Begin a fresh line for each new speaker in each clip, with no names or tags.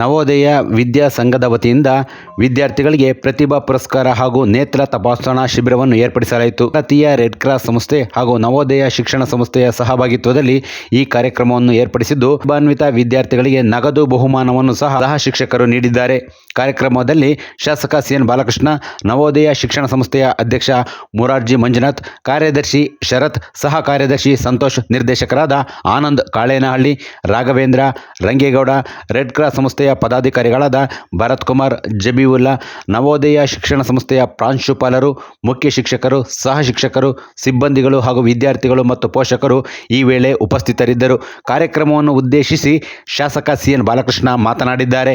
ನವೋದಯ ವಿದ್ಯಾ ಸಂಘದ ವತಿಯಿಂದ ವಿದ್ಯಾರ್ಥಿಗಳಿಗೆ ಪ್ರತಿಭಾ ಪುರಸ್ಕಾರ ಹಾಗೂ ನೇತ್ರ ತಪಾಸಣಾ ಶಿಬಿರವನ್ನು ಏರ್ಪಡಿಸಲಾಯಿತು. ಭಾರತೀಯ ರೆಡ್ ಕ್ರಾಸ್ ಸಂಸ್ಥೆ ಹಾಗೂ ನವೋದಯ ಶಿಕ್ಷಣ ಸಂಸ್ಥೆಯ ಸಹಭಾಗಿತ್ವದಲ್ಲಿ ಈ ಕಾರ್ಯಕ್ರಮವನ್ನು ಏರ್ಪಡಿಸಿದ್ದು ಪ್ರತಿಭಾನ್ವಿತ ವಿದ್ಯಾರ್ಥಿಗಳಿಗೆ ನಗದು ಬಹುಮಾನವನ್ನು ಸಹ ಸಹ ಶಿಕ್ಷಕರು ನೀಡಿದ್ದಾರೆ. ಕಾರ್ಯಕ್ರಮದಲ್ಲಿ ಶಾಸಕ ಸಿಎನ್ ಬಾಲಕೃಷ್ಣ, ನವೋದಯ ಶಿಕ್ಷಣ ಸಂಸ್ಥೆಯ ಅಧ್ಯಕ್ಷ ಮುರಾರ್ಜಿ ಮಂಜುನಾಥ್, ಕಾರ್ಯದರ್ಶಿ ಶರತ್, ಸಹ ಕಾರ್ಯದರ್ಶಿ ಸಂತೋಷ್, ನಿರ್ದೇಶಕರಾದ ಆನಂದ್ ಕಾಳೇನಹಳ್ಳಿ, ರಾಘವೇಂದ್ರ ರಂಗೇಗೌಡ, ರೆಡ್ ಕ್ರಾಸ್ ಸಂಸ್ಥೆಯ ಪದಾಧಿಕಾರಿಗಳಾದ ಭರತ್ ಕುಮಾರ್ ಜಬೀವುಲ್ಲಾ ನವೋದಯ ಶಿಕ್ಷಣ ಸಂಸ್ಥೆಯ ಪ್ರಾಂಶುಪಾಲರು ಮುಖ್ಯ ಶಿಕ್ಷಕರು ಸಹ ಶಿಕ್ಷಕರು ಸಿಬ್ಬಂದಿಗಳು ಹಾಗೂ ವಿದ್ಯಾರ್ಥಿಗಳು ಮತ್ತು ಪೋಷಕರು ಈ ವೇಳೆ ಉಪಸ್ಥಿತರಿದ್ದರು. ಕಾರ್ಯಕ್ರಮವನ್ನು ಉದ್ದೇಶಿಸಿ ಶಾಸಕ ಸಿಎನ್ ಬಾಲಕೃಷ್ಣ ಮಾತನಾಡಿದ್ದಾರೆ.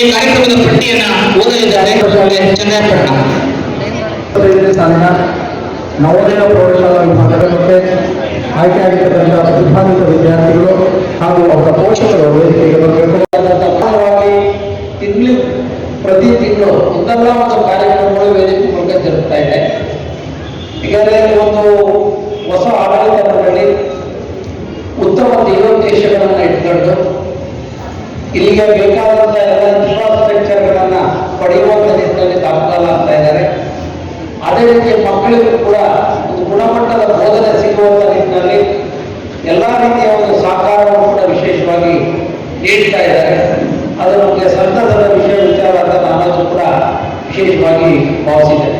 ಈ ಕಾರ್ಯಕ್ರಮದ ಪಟ್ಟಿಯನ್ನ ಓದಲಿದ್ದಾರೆ ಚನ್ನಪಟ್ಟಣ
ನವೋದಯ ಪ್ರೌಢಶಾಲಾ ವಿಭಾಗದ ಮತ್ತೆ ಆಯ್ಕೆಯಾಗಿರ್ತಕ್ಕಂಥ ಪ್ರತಿಭಾನ್ವಿತ ವಿದ್ಯಾರ್ಥಿಗಳು ಹಾಗೂ ಅವರ ಪೋಷಕರು ವೇದಿಕೆಗೆ ಬರಬೇಕು
ತಿಂಗಳು ಪ್ರತಿ ತಿಂಗಳು ಒಂದಲ್ಲ ಒಂದು ಕಾರ್ಯಕ್ರಮಗಳು ವೇದಿಕೆ ಮೂಲಕ ಜರುಗ್ತಾ ಇದೆ. ಈಗಾಗಲೇ ಒಂದು ಹೊಸ ಆಡಳಿತ ಮಂಡಳಿ ಉತ್ತಮ ಧ್ಯೇಯೋದ್ದೇಶಗಳನ್ನು ಇಟ್ಕೊಂಡು ಇಲ್ಲಿಗೆ ಬೇಕಾದಂತಹ ಎಲ್ಲ ಇನ್ಫ್ರಾಸ್ಟ್ರಕ್ಚರ್ಗಳನ್ನು ಪಡೆಯುವಂಥ ನಿಟ್ಟಿನಲ್ಲಿ ಆಗ್ತಾ ಇದ್ದಾರೆ. ಅದೇ ರೀತಿ ಮಕ್ಕಳಿಗೂ ಕೂಡ ಒಂದು ಗುಣಮಟ್ಟದ ಬೋಧನೆ ಸಿಗುವಂತ ನಿಟ್ಟಿನಲ್ಲಿ ಎಲ್ಲಾ ರೀತಿಯ ಒಂದು ಸಹಕಾರವನ್ನು ಕೂಡ ವಿಶೇಷವಾಗಿ ನೀಡ್ತಾ ಇದ್ದಾರೆ. ಅದರ ಬಗ್ಗೆ ಸಂತಸದ ವಿಷಯ ವಿಚಾರ ಅಂತ ನಾನದು ಕೂಡ ವಿಶೇಷವಾಗಿ ಭಾವಿಸಿದೆ